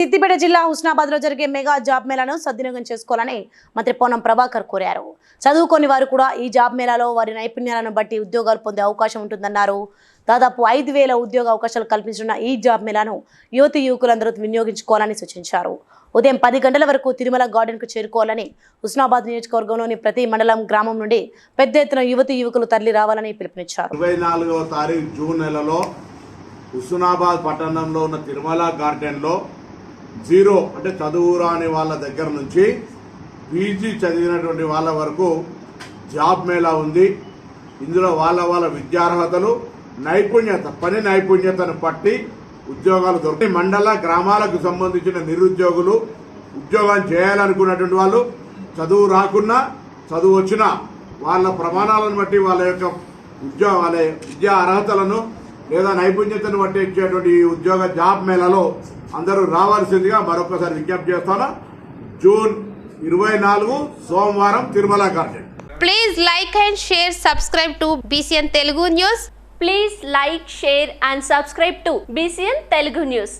సిద్దిపేట జిల్లా హుస్నాబాద్లో జరిగే mega job మేళాను సద్వినియోగం చేసుకోవాలని మంత్రి పొన్నం ప్రభాకర్ కోరారు. చదువుకొని వారు కూడా ఈ జాబ్ మేళాలో వారి నైపుణ్యాలను బట్టి ఉద్యోగాలు పొందే అవకాశం ఉంటుందన్నారు. దాదాపు ఐదు వేల ఉద్యోగ అవకాశాలు కల్పించిన ఈ జాబ్ మేళాను యువతి యువకులందరూ వినియోగించుకోవాలని సూచించారు. ఉదయం పది గంటల వరకు తిరుమల గార్డెన్కు చేరుకోవాలని హుస్నాబాద్ నియోజకవర్గంలోని ప్రతి మండలం గ్రామం నుండి పెద్ద ఎత్తున యువతి యువకులు తరలి రావాలని పిలుపునిచ్చారు. ఇరవై నాలుగవ తారీఖు జూన్ నెలలో హుస్నాబాద్ పట్టణంలో ఉన్న తిరుమల గార్డెన్లో జీరో అంటే చదువు రాని వాళ్ళ దగ్గర నుంచి పీజీ చదివినటువంటి వాళ్ళ వరకు జాబ్ మేళా ఉంది. ఇందులో వాళ్ళ వాళ్ళ విద్యార్హతలు నైపుణ్యత పని నైపుణ్యతను బట్టి ఉద్యోగాలు దొరుకుతాయి. మండల గ్రామాలకు సంబంధించిన నిరుద్యోగులు ఉద్యోగం చేయాలనుకున్నటువంటి వాళ్ళు చదువు రాకున్నా చదువు వచ్చినా వాళ్ళ ప్రమాణాలను బట్టి వాళ్ళ యొక్క ఉద్యోగ వాళ్ళ విద్యా అర్హతలను లేదా నైపుణ్యతను బట్టి ఇచ్చేటువంటి ఉద్యోగ జాబ్ మేళలో అందరూ రావాల్సిందిగా మరొకసారి విజ్ఞప్తి చేస్తానా. జూన్ ఇరవై నాలుగు సోమవారం Tirumala garden. Please like and share subscribe to BCN Telugu news please like share and subscribe to BCN Telugu news